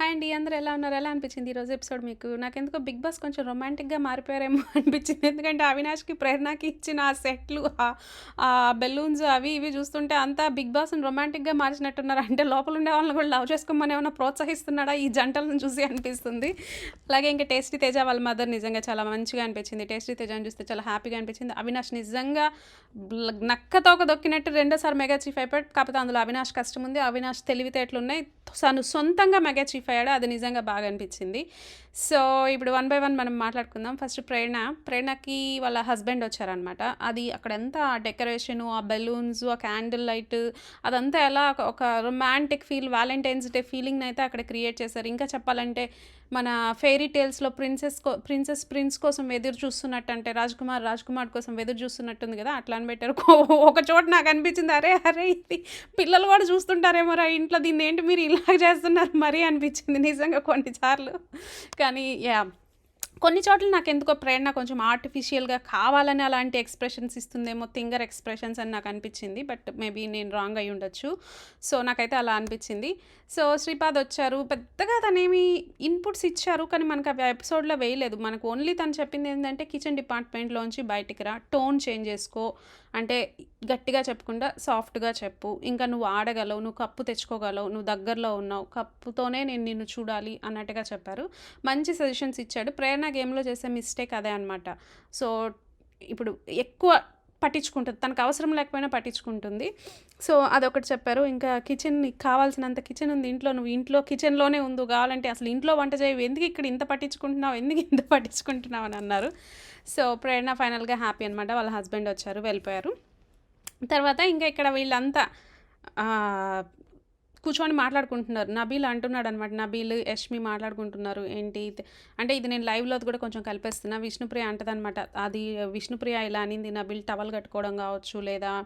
Hi అండి అందరూ ఎలా ఉన్నారు? ఎలా అనిపించింది ఈరోజు ఎపిసోడ్ మీకు? నాకెందుకో బిగ్ బాస్ కొంచెం రొమాంటిక్గా మారిపోయారేమో అనిపించింది. ఎందుకంటే అవినాష్కి ప్రేరణకి ఇచ్చిన ఆ సెట్లు ఆ- బెలూన్స్ అవి ఇవి చూస్తుంటే అంతా బిగ్ బాస్ని రొమాంటిక్గా మార్చినట్టున్నారు. అంటే లోపల ఉండే వాళ్ళని కూడా లవ్ చేసుకోమని ఏమైనా ప్రోత్సహిస్తున్నాడా? ఈ జంటలను చూసి అనిపిస్తుంది. అలాగే ఇంకా టేస్టీ తేజ వాళ్ళ మదర్ నిజంగా చాలా మంచిగా అనిపించింది. టేస్టీ తేజని చూస్తే చాలా హ్యాపీగా అనిపించింది. అవినాష్ నిజంగా నక్కతో ఒక దొక్కినట్టు రెండోసారి మెగా చీఫ్ అయిపోయాడు. కాకపోతే అందులో అవినాష్ కష్టం ఉంది. అవినాష్ తెలివితేటలు ఉన్నాయి. తను సొంతంగా మెగా చీఫ్ అయ్యాడు అది నిజంగా బాగా అనిపించింది. సో ఇప్పుడు వన్ బై వన్ మనం మాట్లాడుకుందాం. ఫస్ట్ ప్రేరణ. ప్రేరణకి వాళ్ళ హస్బెండ్ వచ్చారనమాట అది అక్కడంతా ఆ డెకరేషను ఆ బెలూన్స్ ఆ క్యాండిల్ లైట్ అదంతా ఎలా ఒక- romantic feel valentine's day feeling అయితే అక్కడ క్రియేట్ చేశారు. ఇంకా చెప్పాలంటే మన ఫెయిరీ టేల్స్లో ప్రిన్సెస్ కో ప్రిన్సెస్ ప్రిన్స్ కోసం ఎదురు చూస్తున్నట్టు అంటే రాజ్ కుమార్ రాజ్ కుమార్ కోసం ఎదురు చూస్తున్నట్టుంది కదా అట్లా అని పెట్టారు ఒక చోట నాకు అనిపించింది అరే అరే ఇది పిల్లలు కూడా చూస్తుంటారేమో రా ఇంట్లో దీన్ని ఏంటి మీరు ఇలా చేస్తున్నారు మరీ అనిపించింది. నిజంగా కొన్నిసార్లు కానీ యా కొన్ని చోట్ల నాకు ఎందుకో ప్రేరణ కొంచెం ఆర్టిఫిషియల్గా కావాలని అలాంటి ఎక్స్ప్రెషన్స్ ఇస్తుందేమో థింగర్ ఎక్స్ప్రెషన్స్ అని నాకు అనిపించింది. బట్ మేబీ నేను రాంగ్ అయి ఉండొచ్చు. సో నాకైతే అలా అనిపించింది. సో శ్రీపాద్ వచ్చారు. పెద్దగా తనేమి ఇన్పుట్స్ ఇచ్చారు కానీ మనకు అవి ఎపిసోడ్లో వేయలేదు. మనకు ఓన్లీ తను చెప్పింది ఏంటంటే కిచెన్ డిపార్ట్మెంట్లోంచి బయటికి రా టోన్ చేంజ్ చేసుకో అంటే గట్టిగా చెప్పకుండా సాఫ్ట్గా చెప్పు. ఇంకా నువ్వు ఆడగలవు నువ్వు కప్పు తెచ్చుకోగలవు నువ్వు దగ్గరలో ఉన్నావు కప్పుతోనే నేను నిన్ను చూడాలి అన్నట్టుగా చెప్పారు. మంచి సజెషన్స్ ఇచ్చాడు. ప్రేరణ గేమ్లో చేసే మిస్టేక్ అదే అనమాట సో ఇప్పుడు ఎక్కువ పట్టించుకుంటుంది. తనకు అవసరం లేకపోయినా పట్టించుకుంటుంది. సో అదొకటి చెప్పారు. ఇంకా కిచెన్ కావాల్సినంత కిచెన్ ఉంది. ఇంట్లో నువ్వు ఇంట్లో కిచెన్లోనే ఉంది కావాలంటే అసలు ఇంట్లో వంట చేయవు ఎందుకు ఇక్కడ ఇంత పట్టించుకుంటున్నావు? ఎందుకు ఇంత పట్టించుకుంటున్నావు? అని అన్నారు. సో ప్రేరణ ఫైనల్గా హ్యాపీ అనమాట వాళ్ళ హస్బెండ్ వచ్చారు వెళ్ళిపోయారు. తర్వాత ఇంకా ఇక్కడ వీళ్ళంతా కూర్చొని మాట్లాడుకుంటున్నారు. నబీల్ అంటున్నాడు అనమాట నబీల్ యష్మి మాట్లాడుకుంటున్నారు. ఏంటి? ఇది- అంటే ఇది నేను లైవ్లో కూడా కొంచెం కలిపేస్తున్నా. విష్ణుప్రియ అంటదనమాట అది విష్ణుప్రియ ఇలా అనింది. నబీల్ టవల్ కట్టుకోవడం కావచ్చు లేదా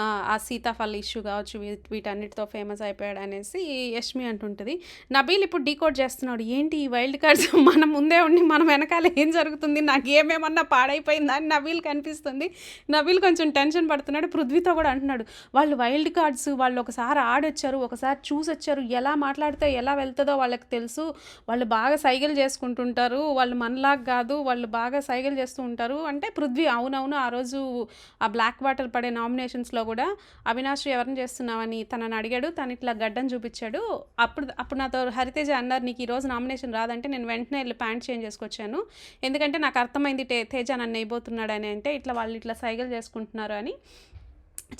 ఆ, సీతాఫల్ ఇష్యూ కావచ్చు వీటి వీటన్నిటితో ఫేమస్ అయిపోయాడు అనేసి యష్మి అంటుంటుంది. నబీల్ ఇప్పుడు డీకోడ్ చేస్తున్నాడు. ఏంటి ఈ వైల్డ్ కార్డ్స్ మన ముందే ఉండి మనం వెనకాల ఏం జరుగుతుంది? నాకు ఏమేమన్నా పాడైపోయిందా అని నబీల్ కనిపిస్తుంది. నబీల్ కొంచెం టెన్షన్ పడుతున్నాడు. పృథ్వీతో కూడా అంటున్నాడు. వాళ్ళు వైల్డ్ కార్డ్స్ వాళ్ళు ఒకసారి ఆడొచ్చారు ఒకసారి చూసొచ్చారు ఎలా మాట్లాడితే ఎలా వెళ్తుందో వాళ్ళకి తెలుసు. వాళ్ళు బాగా సైగలు చేసుకుంటుంటారు. వాళ్ళు మనలాగా కాదు. వాళ్ళు బాగా సైగలు చేస్తూ ఉంటారు. అంటే పృథ్వీ అవునవును ఆ రోజు ఆ బ్లాక్ వాటర్ పడే నామినేషన్స్లో కూడా అవినాష్ ఎవరిని చేస్తున్నావని తనని అడిగాడు. తను ఇట్లా గడ్డం చూపించాడు. అప్పుడు అప్పుడు నాతో హరితేజ అన్నారు నీకు ఈరోజు నామినేషన్ రాదంటే నేను వెంటనే వెళ్ళి ప్యాంట్ చేంజ్ చేసుకొచ్చాను. ఎందుకంటే నాకు అర్థమైంది టే తేజ నన్ను అయిపోతున్నాడని అని అంటే ఇట్లా వాళ్ళు ఇట్లా సైగలు చేసుకుంటున్నారు అని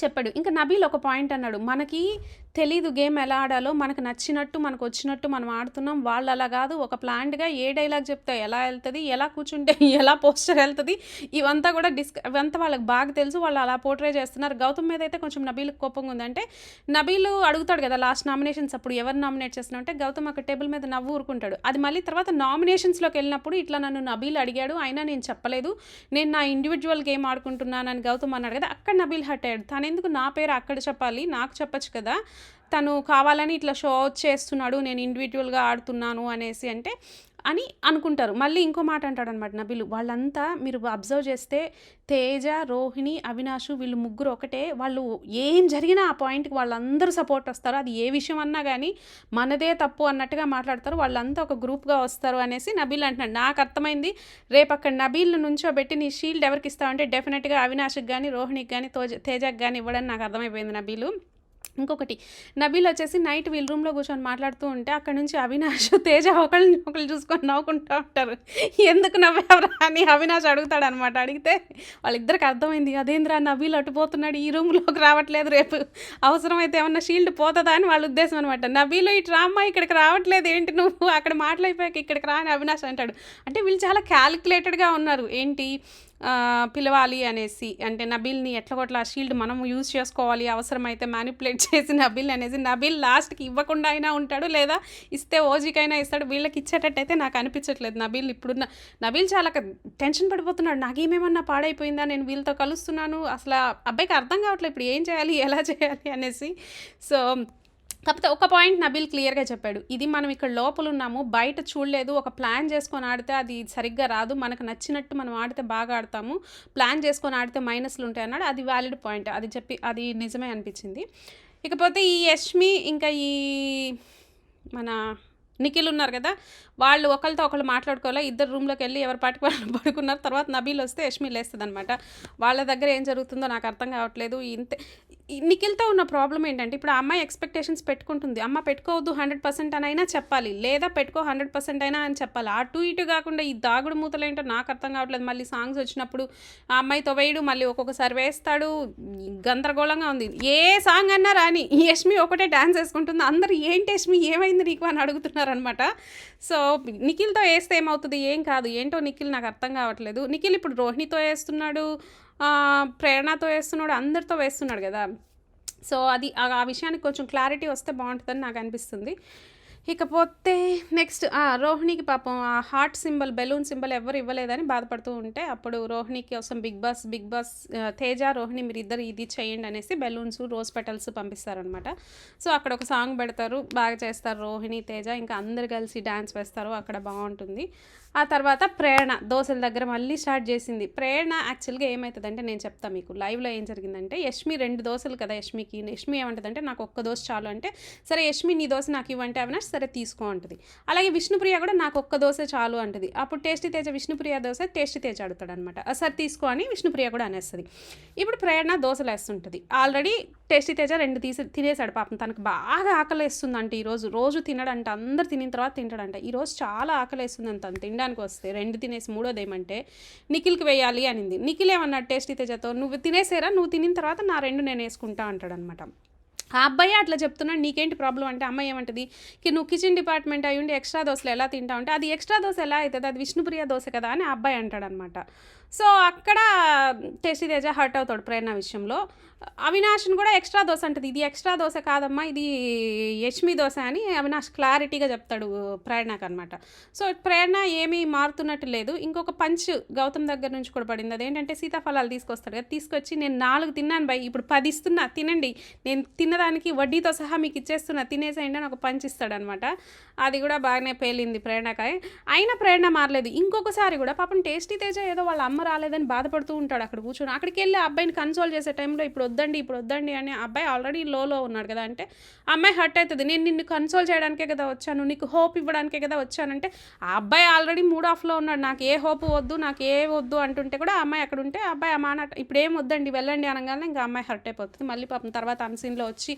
చెప్పాడు. ఇంకా నబీల్ ఒక పాయింట్ అన్నాడు. మనకి తెలీదు గేమ్ ఎలా ఆడాలో మనకు నచ్చినట్టు మనకు వచ్చినట్టు మనం ఆడుతున్నాం. వాళ్ళు అలా కాదు. ఒక ప్లాంట్గా ఏ డైలాగ్ చెప్తే ఎలా వెళ్తుంది ఎలా కూర్చుంటే ఎలా పోస్టర్ వెళ్తుంది ఇవంతా కూడా డిస్క ఇవంతా వాళ్ళకి బాగా తెలుసు. వాళ్ళు అలా పోర్ట్రే చేస్తున్నారు. గౌతమ్ మీద అయితే కొంచెం నబీల్ కోపంగా ఉందంటే నబీల్ అడుగుతాడు కదా లాస్ట్ నామినేషన్స్ అప్పుడు ఎవరు నామినేట్ చేస్తున్నా అంటే గౌతమ్ అక్కడ టేబుల్ మీద నవ్వు ఊరుకుంటాడు. అది మళ్ళీ తర్వాత నామినేషన్స్లోకి వెళ్ళినప్పుడు ఇట్లా నన్ను నబీల్ అడిగాడు. అయినా నేను చెప్పలేదు. నేను నా ఇండివిజువల్ గేమ్ ఆడుకుంటున్నానని గౌతమ్ అన్నాడు కదా అక్కడ నబీల్ హట్ అయ్యాడు. తను ఎందుకు నా పేరు అక్కడ చెప్పాలి? నాకు చెప్పొచ్చు కదా. తను కావాలని ఇట్లా షో చేస్తున్నాడు నేను ఇండివిజువల్గా ఆడుతున్నాను అనేసి అంటే అని అనుకుంటారు. మళ్ళీ ఇంకో మాట అంటాడు అనమాట నబీలు వాళ్ళంతా మీరు అబ్జర్వ్ చేస్తే తేజ రోహిణి అవినాష్ వీళ్ళు ముగ్గురు ఒకటే వాళ్ళు ఏం జరిగినా ఆ పాయింట్కి వాళ్ళందరూ సపోర్ట్ వస్తారు. అది ఏ విషయం అన్నా కానీ మనదే తప్పు అన్నట్టుగా మాట్లాడతారు. వాళ్ళంతా ఒక గ్రూప్గా వస్తారు అనేసి నబీల్ అంటున్నాడు. నాకు అర్థమైంది రేపు అక్కడ నబీల్ నుంచోబెట్టి నీ షీల్డ్ ఎవరికి ఇస్తావంటే డెఫినెట్గా అవినాష్కి కానీ రోహిణికి కానీ తోజ తేజకి కానీ ఇవ్వడని నాకు అర్థమైపోయింది నబీలు. ఇంకొకటి నబీల్ వచ్చేసి నైట్ వీళ్ళ రూమ్లో కూర్చొని మాట్లాడుతూ ఉంటే అక్కడ నుంచి అవినాష్ తేజ ఒకళ్ళని ఒకళ్ళు చూసుకొని నవ్వుకుంటూ ఉంటారు. ఎందుకు నవ్వేవరా అని అవినాష్ అడుగుతాడు అనమాట అడిగితే వాళ్ళిద్దరికి అర్థమైంది అదేంద్రా నబీల్ అటుపోతున్నాడు ఈ రూమ్లోకి రావట్లేదు రేపు. అవసరమైతే ఏమన్నా షీల్డ్ పోతుందా? అని వాళ్ళ ఉద్దేశం అనమాట నబీలు ఇటు రామ్మా ఇక్కడికి రావట్లేదు ఏంటి నువ్వు? అక్కడ మాటలైపోయాక ఇక్కడికి రా అని అవినాష్ అంటాడు. అంటే వీళ్ళు చాలా క్యాలిక్యులేటెడ్గా ఉన్నారు. ఏంటి? పిలవాలి అనేసి అంటే నబిల్ని ఎట్లా కొట్లా షీల్డ్ మనం యూజ్ చేసుకోవాలి అవసరమైతే మ్యానిపులేట్ చేసి నబిల్ అనేసి నబిల్ లాస్ట్కి ఇవ్వకుండా అయినా ఉంటాడు లేదా ఇస్తే ఓజీకైనా ఇస్తాడు వీళ్ళకి ఇచ్చేటట్టయితే నాకు అనిపించట్లేదు. నబిల్ ఇప్పుడున్న నబిల్ చాలా టెన్షన్ పడిపోతున్నాడు. నాకేమేమన్నా పాడైపోయిందా? నేను వీళ్ళతో కలుస్తున్నాను. అసలు ఆ అబ్బాయికి అర్థం కావట్లేదు. ఇప్పుడు ఏం చేయాలి? ఎలా చేయాలి? అనేసి. సో కాకపోతే ఒక పాయింట్ నబీల్ క్లియర్గా చెప్పాడు. ఇది మనం ఇక్కడ లోపల ఉన్నాము బయట చూడలేదు ఒక ప్లాన్ చేసుకొని ఆడితే అది సరిగ్గా రాదు మనకు నచ్చినట్టు మనం ఆడితే బాగా ఆడతాము ప్లాన్ చేసుకొని ఆడితే మైనస్లు ఉంటాయి అన్నాడు. అది వ్యాలిడ్ పాయింట్ అది చెప్పి అది నిజమే అనిపించింది. ఇకపోతే ఈ యష్మి ఇంకా ఈ మన నిఖిల్ ఉన్నారు కదా వాళ్ళు ఒకరితో ఒకళ్ళు మాట్లాడుకోవాలి? ఇద్దరు రూమ్లోకి వెళ్ళి ఎవరి పాటికి వాళ్ళు పడుకున్నారు? తర్వాత నబీలు వస్తే యష్మి లేస్తుంది అనమాట వాళ్ళ దగ్గర ఏం జరుగుతుందో నాకు అర్థం కావట్లేదు. ఇంత నిఖిల్తో ఉన్న ప్రాబ్లం ఏంటంటే ఇప్పుడు ఆ అమ్మాయి ఎక్స్పెక్టేషన్స్ పెట్టుకుంటుంది. అమ్మ పెట్టుకోవద్దు హండ్రెడ్ పర్సెంట్ అని అయినా చెప్పాలి. లేదా పెట్టుకో హండ్రెడ్ పర్సెంట్ అయినా అని చెప్పాలి. అటు ఇటు కాకుండా ఈ దాగుడు మూతలు ఏంటో నాకు అర్థం కావట్లేదు. మళ్ళీ సాంగ్స్ వచ్చినప్పుడు ఆ అమ్మాయితో వేయడు. మళ్ళీ ఒక్కొక్కసారి వేస్తాడు. గందరగోళంగా ఉంది. ఏ సాంగ్ అన్నా రాని యష్మి ఒకటే డ్యాన్స్ వేసుకుంటుంది. అందరు ఏంటి యష్మి? ఏమైంది నీకు? అని అడుగుతున్నారనమాట సో నిఖిల్తో వేస్తే ఏమవుతుంది? ఏం కాదు. ఏంటో నిఖిల్ నాకు అర్థం కావట్లేదు. నిఖిల్ ఇప్పుడు రోహిణితో వేస్తున్నాడు ప్రేరణతో వేస్తున్నాడు అందరితో వేస్తున్నాడు కదా. సో అది ఆ ఆ విషయానికి కొంచెం క్లారిటీ వస్తే బాగుంటుందని నాకు అనిపిస్తుంది. ఇకపోతే నెక్స్ట్ రోహిణికి పాపం ఆ హార్ట్ సింబల్ బెలూన్ సింబల్ ఎవరు ఇవ్వలేదని బాధపడుతూ ఉంటే అప్పుడు రోహిణి కోసం big boss big boss Teja Rohini మీరు ఇద్దరు ఇది చేయండి అనేసి బెలూన్స్ రోజ్ పెటల్స్ పంపిస్తారనమాట సో అక్కడ ఒక సాంగ్ పెడతారు బాగా చేస్తారు రోహిణి తేజ ఇంకా అందరు కలిసి డ్యాన్స్ వేస్తారు అక్కడ బాగుంటుంది. ఆ తర్వాత ప్రేరణ దోశల దగ్గర మళ్ళీ స్టార్ట్ చేసింది. ప్రేరణ యాక్చువల్గా ఏమవుతుందంటే నేను చెప్తాను మీకు. లైవ్లో ఏం జరిగిందంటే యష్మి రెండు దోశలు కదా యష్మికి. యష్మి ఏమంటుందంటే నాకు ఒక్క దోశ చాలు అంటే సరే యష్మి నీ దోశ నాకు ఇవ్వంటే అవినాష్ సరే తీసుకో అంటుంది. అలాగే విష్ణుప్రియ కూడా నాకు ఒక్క దోశ చాలు అంటుంది. అప్పుడు టేస్టీ తేజ విష్ణుప్రియ దోశ టేస్టీ తేజ అడుగుతాడు అనమాట సరే తీసుకో అని విష్ణుప్రియ కూడా అనేస్తుంది. ఇప్పుడు ప్రేరణ దోశలు వేస్తుంటుంది. ఆల్రెడీ టేస్టీ తేజ రెండు తీసి తినేసాడు పాపం. తనకు బాగా ఆకలి వేస్తుందంట ఈరోజు. రోజు తినడంట. అందరు తినిన తర్వాత తింటాడంట. ఈరోజు చాలా ఆకలి వేస్తుందంట తను తినడానికి వస్తే రెండు తినేసి మూడోది ఏమంటే నిఖిల్కి వేయాలి అనింది. నిఖిల్ ఏమన్నాడు టేస్టీ తేజతో నువ్వు తినేసేరా నువ్వు తినిన తర్వాత నా రెండు నేను వేసుకుంటా అంటాడనమాట. ఆ అబ్బాయి అట్లా చెప్తున్నాడు నీకేంటి ప్రాబ్లం అంటే అమ్మాయి ఏమంటది? కి నువ్వు కిచెన్ డిపార్ట్మెంట్ అయ్యి ఉండి ఎక్స్ట్రా దోశలు ఎలా తింటావు అంటే అది ఎక్స్ట్రా దోశ ఎలా అవుతుంది అది విష్ణుప్రియ దోశ కదా అని అబ్బాయి అంటాడనమాట. సో అక్కడ టేస్టీ తేజ హర్ట్ అవుతాడు ప్రేరణ విషయంలో. అవినాష్ని కూడా ఎక్స్ట్రా దోశ అంటది. ఇది ఎక్స్ట్రా దోశ కాదమ్మా ఇది యష్మి దోశ అని అవినాష్ క్లారిటీగా చెప్తాడు ప్రేరణకు అనమాట సో ప్రేరణ ఏమీ మారుతున్నట్టు లేదు. ఇంకొక పంచ్ గౌతమ్ దగ్గర నుంచి కూడా పడింది. అదేంటంటే సీతాఫలాలు తీసుకొస్తాడు కదా తీసుకొచ్చి నేను నాలుగు తిన్నాను బై ఇప్పుడు పది ఇస్తున్నా తినండి. నేను తిన్నదానికి వడ్డీతో సహా మీకు ఇచ్చేస్తున్నా తినేసేయండి అని ఒక పంచ్ ఇస్తాడనమాట అది కూడా బాగానే పేలింది ప్రేరణకాయ అయినా ప్రేరణ మారలేదు. ఇంకొకసారి కూడా పాపం టేస్టీ తేజ ఏదో వాళ్ళ అమ్మ రాలేదని బాధపడుతూ ఉంటాడు అక్కడ కూర్చొని. అక్కడికి వెళ్ళి ఆ అబ్బాయిని కన్సోల్ చేసే టైంలో ఇప్పుడు వద్దండి ఇప్పుడు వద్దండి అని ఆ అబ్బాయి ఆల్రెడీ లోలో ఉన్నాడు కదా. అంటే అమ్మాయి హర్ట్ అవుతుంది. నేను నిన్ను కన్సోల్ చేయడానికే కదా వచ్చాను నీకు హోప్ ఇవ్వడానికే కదా వచ్చానంటే ఆ అబ్బాయి ఆల్రెడీ మూడ్ ఆఫ్లో ఉన్నాడు. నాకు ఏ హోప్ వద్దు నాకు ఏ వద్దు అంటుంటే కూడా అమ్మాయి అక్కడ ఉంటే అబ్బాయి ఆ మాట ఇప్పుడు ఏం వద్దండి వెళ్ళండి అనగానే ఇంకా అమ్మాయి హర్ట్ అయిపోతుంది. మళ్ళీ పాపం తర్వాత అన్సీన్లో వచ్చి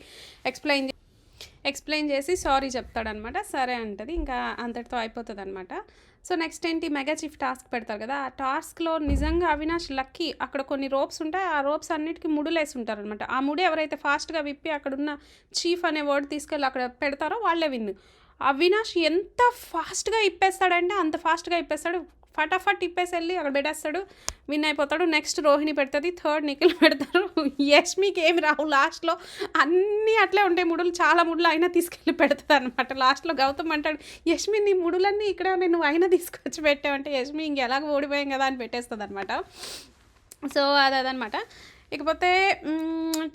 ఎక్స్ప్లెయిన్ ఎక్స్ప్లెయిన్ చేసి సారీ చెప్తాడనమాట. సరే అంటది. ఇంకా అంతటితో అయిపోతుంది అనమాట సో నెక్స్ట్ ఏంటి? మెగా చీఫ్ టాస్క్ పెడతారు కదా. ఆ టాస్క్లో నిజంగా అవినాష్ లక్కీ అక్కడ కొన్ని రోప్స్ ఉంటాయి. ఆ రోప్స్ అన్నిటికీ ముడులేసి ఉంటారు అనమాట ఆ ముడి ఎవరైతే ఫాస్ట్గా విప్పి అక్కడున్న చీఫ్ అనే వర్డ్ తీసుకెళ్ళి అక్కడ పెడతారో వాళ్ళే విన్. అవినాష్ ఎంత ఫాస్ట్గా ఇప్పేస్తాడంటే అంత ఫాస్ట్గా ఇప్పేస్తాడు. ఫటాఫట్ ఇప్పేసి వెళ్ళి అక్కడ పెట్టేస్తాడు విన్ అయిపోతాడు. నెక్స్ట్ రోహిణి పెడుతుంది థర్డ్ నిఖిల్ పెడతారు. యష్మికి ఏమి రావు. లాస్ట్లో అన్నీ అట్లే ఉంటాయి ముడులు చాలా ముడులు అయినా తీసుకెళ్ళి పెడుతుంది అనమాట లాస్ట్లో గౌతమ్ అంటాడు యష్మి నీ ముడులన్నీ ఇక్కడ నేను అయినా తీసుకొచ్చి పెట్టావంటే యష్మి ఇంక ఎలాగో ఓడిపోయాం కదా అని పెట్టేస్తుంది అనమాట సో అది అదనమాట ఇకపోతే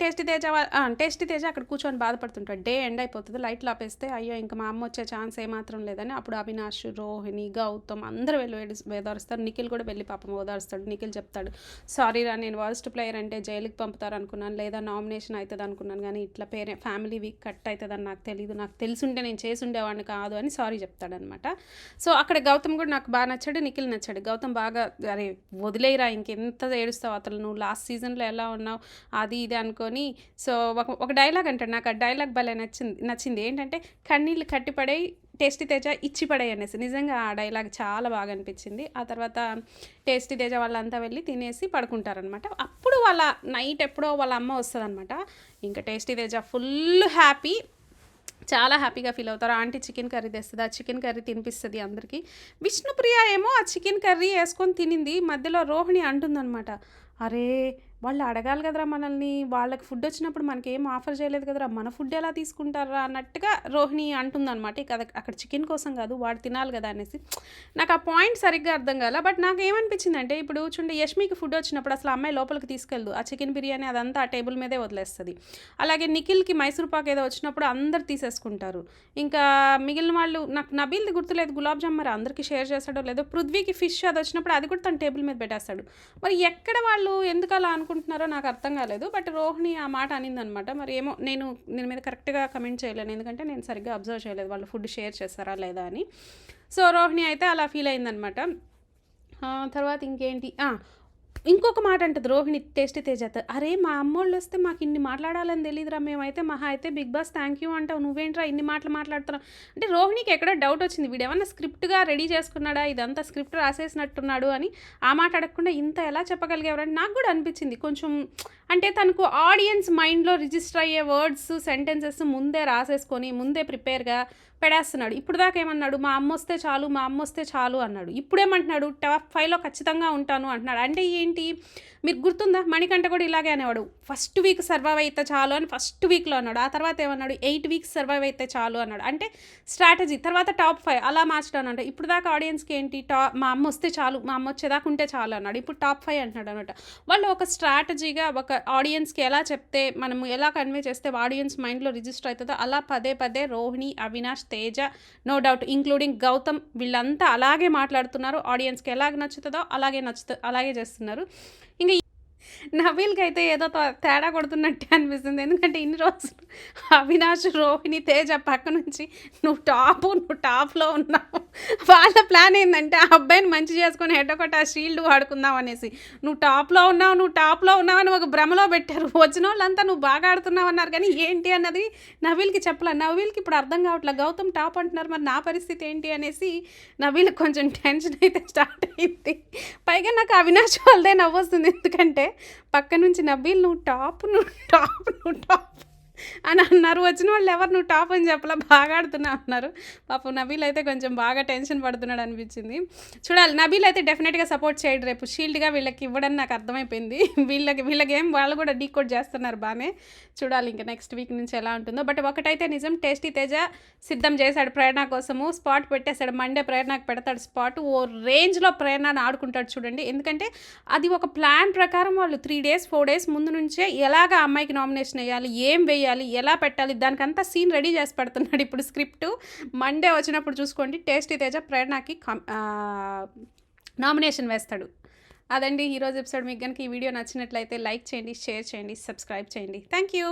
టేస్టీ తేజ ఆ, టేస్టీ తేజ అక్కడ కూర్చొని బాధపడుతుంటాడు. డే ఎండ్ అయిపోతుంది లైట్లు ఆపేస్తే అయ్యో ఇంకా మా అమ్మ వచ్చే ఛాన్స్ ఏమాత్రం లేదని అప్పుడు అవినాష్ రోహిణి గౌతమ్ అందరూ వెళ్ళి వేడి- వేదారుస్తారు నిఖిల్ కూడా వెళ్ళి పాపం ఓదారుస్తాడు. నిఖిల్ చెప్తాడు సారీ రా నేను వర్స్ట్ ప్లేయర్ అంటే జైలుకి పంపుతారు అనుకున్నాను లేదా నామినేషన్ అవుతుంది అనుకున్నాను కానీ ఇట్లా పేరే ఫ్యామిలీ వీక్ కట్ అవుతుందని నాకు తెలియదు నాకు తెలుసుంటే నేను చేసి ఉండేవాడిని కాదు అని సారీ చెప్తాడనమాట. సో అక్కడ గౌతమ్ కూడా నాకు బాగా నచ్చాడు నిఖిల్ నచ్చాడు. గౌతమ్ బాగా అరే వదిలేయరా ఇంకెంత ఏడుస్తావు అతను. నువ్వు లాస్ట్ సీజన్లో ఎలా ఉన్నావు అది ఇది అనుకొని. సో ఒక ఒక డైలాగ్ అంటాడు. నాకు ఆ డైలాగ్ భలే నచ్చింది నచ్చింది. ఏంటంటే కన్నీళ్ళు కట్టిపడే టేస్టీ తేజ ఇచ్చి పడే అనేసి. నిజంగా ఆ డైలాగ్ చాలా బాగా అనిపించింది. ఆ తర్వాత టేస్టీ తేజ వాళ్ళంతా వెళ్ళి తినేసి పడుకుంటారనమాట అప్పుడు వాళ్ళ నైట్ ఎప్పుడో వాళ్ళ అమ్మ వస్తుందనమాట ఇంకా టేస్టీ తేజ ఫుల్ హ్యాపీ. చాలా హ్యాపీగా ఫీల్ అవుతారు. ఆంటీ చికెన్ కర్రీ తెస్తుంది. ఆ చికెన్ కర్రీ తినిపిస్తుంది అందరికీ. విష్ణుప్రియ ఏమో ఆ చికెన్ కర్రీ వేసుకొని తినింది. మధ్యలో రోహిణి అంటుందన్నమాట. అరే వాళ్ళు అడగాలి కదరా మనల్ని. వాళ్ళకి ఫుడ్ వచ్చినప్పుడు మనకి ఏం ఆఫర్ చేయలేదు కదరా. మన ఫుడ్ ఎలా తీసుకుంటారా అన్నట్టుగా రోహిణి అంటుందన్నమాట. ఇక అక్కడ చికెన్ కోసం కాదు వాడు తినాలి కదా అనేసి. నాకు ఆ పాయింట్ సరిగ్గా అర్థం కాల బట్ నాకు ఏమనిపించింది అంటే ఇప్పుడు చూడండి యష్మికి ఫుడ్ వచ్చినప్పుడు అసలు అమ్మాయి లోపలికి తీసుకెళ్ళదు ఆ చికెన్ బిర్యానీ అదంతా ఆ టేబుల్ మీదే వదిలేస్తుంది. అలాగే నిఖిల్కి మైసూర్ పాక్ ఏదో వచ్చినప్పుడు అందరు తీసేసుకుంటారు. ఇంకా మిగిలిన వాళ్ళు నాకు నబీల్ది గుర్తులేదు గులాబ్ జామ్ మరి అందరికీ షేర్ చేస్తాడో లేదో. పృథ్వీకి ఫిష్ అది వచ్చినప్పుడు అది కూడా తన టేబుల్ మీద పెట్టేస్తాడు. మరి ఎక్కడ వాళ్ళు ఎందుకు అలా అనుకుంటారు? అనుకుంటున్నారో నాకు అర్థం కాలేదు. బట్ రోహిణి ఆ మాట అనిందనమాట. మరి ఏమో నేను దీని మీద కరెక్ట్గా కమెంట్ చేయలేను. ఎందుకంటే నేను సరిగ్గా అబ్జర్వ్ చేయలేదు. వాళ్ళు ఫుడ్ షేర్ చేస్తారా లేదా అని. సో రోహిణి అయితే అలా ఫీల్ అయిందనమాట. తర్వాత ఇంకేంటి? ఇంకొక మాట అంటది రోహిణి టేస్ట్ తేజత. అరే మా అమ్మోళ్ళు వస్తే మాకు ఇన్ని మాట్లాడాలని తెలియదురా మేమైతే మహా అయితే బిగ్ బాస్ థ్యాంక్ యూ అంటావు నువ్వేంట్రా ఇన్ని మాటలు మాట్లాడుతున్నావు? అంటే రోహిణికి ఎక్కడో డౌట్ వచ్చింది వీడు ఏమన్నా స్క్రిప్ట్గా రెడీ చేసుకున్నాడా ఇదంతా స్క్రిప్ట్ రాసేసినట్టున్నాడు అని ఆ మాట అడగకుండా ఇంత ఎలా చెప్పగలిగేవారని నాకు కూడా అనిపించింది. కొంచెం అంటే తనకు ఆడియన్స్ మైండ్లో రిజిస్టర్ అయ్యే వర్డ్స్ సెంటెన్సెస్ ముందే రాసేసుకొని ముందే ప్రిపేర్గా పెడేస్తున్నాడు. ఇప్పుడు దాకా ఏమన్నాడు? మా అమ్మ వస్తే చాలు మా అమ్మ వస్తే చాలు అన్నాడు. ఇప్పుడేమంటున్నాడు? టాప్ ఫైవ్లో ఖచ్చితంగా ఉంటాను అంటున్నాడు. అంటే ఏంటి? మీరు గుర్తుందా? మణికంట కూడా ఇలాగే అనేవాడు. ఫస్ట్ వీక్ సర్వైవ్ అయితే చాలు అని ఫస్ట్ వీక్లో అన్నాడు. ఆ తర్వాత ఏమన్నాడు? ఎయిట్ వీక్స్ సర్వైవ్ అయితే చాలు అన్నాడు. అంటే స్ట్రాటజీ తర్వాత టాప్ ఫైవ్ అలా మార్చడం అంటే. ఇప్పుడు దాకా ఆడియన్స్కి ఏంటి? టా మా అమ్మ వస్తే చాలు మా అమ్మ వచ్చేదాకా ఉంటే చాలు అన్నాడు. ఇప్పుడు టాప్ ఫైవ్ అంటున్నాడు అనమాట. వాళ్ళు ఒక స్ట్రాటజీగా ఒక ఆడియన్స్కి ఎలా చెప్తే మనం ఎలా కన్వే చేస్తే ఆడియన్స్ మైండ్లో రిజిస్టర్ అవుతుందో అలా పదే పదే Rohini Avinash Teja no doubt including Gautam వీళ్ళంతా అలాగే మాట్లాడుతున్నారు. ఆడియన్స్కి ఎలాగ నచ్చుతుందో అలాగే నచ్చుతుంది అలాగే చేస్తున్నారు. ఇంకా నవీల్కి అయితే ఏదో తేడా కొడుతున్నట్టే అనిపిస్తుంది. ఎందుకంటే ఇన్ని రోజులు అవినాష్ రోహిణి తేజ పక్క నుంచి నువ్వు టాప్ నువ్వు టాప్లో ఉన్నావు. వాళ్ళ ప్లాన్ ఏంటంటే ఆ అబ్బాయిని మంచి చేసుకొని హెడ్ ఒకటి ఆ షీల్డ్ వాడుకుందాం అనేసి. నువ్వు టాప్లో ఉన్నావు నువ్వు టాప్లో ఉన్నావు అని ఒక భ్రమలో పెట్టారు. వచ్చిన వాళ్ళంతా నువ్వు బాగా ఆడుతున్నావు అన్నారు. కానీ ఏంటి అన్నది నవీల్కి చెప్పలే. నవీల్కి ఇప్పుడు అర్థం కావట్లేదు గౌతమ్ టాప్ అంటున్నారు. మరి నా పరిస్థితి ఏంటి అనేసి నవీల్కి కొంచెం టెన్షన్ అయితే స్టార్ట్ అయింది. పైగా నాకు అవినాష్ వాళ్ళదే నవ్వొస్తుంది. ఎందుకంటే పక్క నుంచి నవ్వి నువ్వు టాప్ నువ్వు టాప్ నువ్వు టాప్ అని అన్నారు. వచ్చిన వాళ్ళు ఎవరు? నువ్వు టాప్ అని చెప్పలా బాగా ఆడుతున్నావు అన్నారు. పాపం నబీల్ అయితే కొంచెం బాగా టెన్షన్ పడుతున్నాడు అనిపించింది. చూడాలి నబీల్ అయితే డెఫినెట్గా సపోర్ట్ చేయడు రేపు. షీల్డ్గా వీళ్ళకి ఇవ్వడని నాకు అర్థమైపోయింది. వీళ్ళకి వీళ్ళ గేమ్ వాళ్ళు కూడా డీకోడ్ చేస్తున్నారు బాగానే. చూడాలి ఇంకా నెక్స్ట్ వీక్ నుంచి ఎలా ఉంటుందో. బట్ ఒకటైతే నిజం టేస్టీ తేజ సిద్ధం చేశాడు ప్రేరణ కోసము. స్పాట్ పెట్టేశాడు మండే ప్రేరణకు పెడతాడు స్పాట్ ఓ రేంజ్లో ప్రేరణను ఆడుకుంటాడు చూడండి. ఎందుకంటే అది ఒక ప్లాన్ ప్రకారం వాళ్ళు త్రీ డేస్ ఫోర్ డేస్ ముందు నుంచే ఎలాగ అమ్మాయికి నామినేషన్ వేయాలి ఏం వేయాలి ఎలా పెట్టాలి దానికంతా సీన్ రెడీ చేసి పెడుతున్నాడు ఇప్పుడు స్క్రిప్ట్. మండే వచ్చినప్పుడు చూసుకోండి టేస్టీ తేజ ప్రేరణకి నామినేషన్ వేస్తాడు. అదండి ఈరోజు ఎపిసోడ్. మీకు కనుక ఈ వీడియో నచ్చినట్లయితే లైక్ చేయండి షేర్ చేయండి సబ్స్క్రైబ్ చేయండి. Thank you.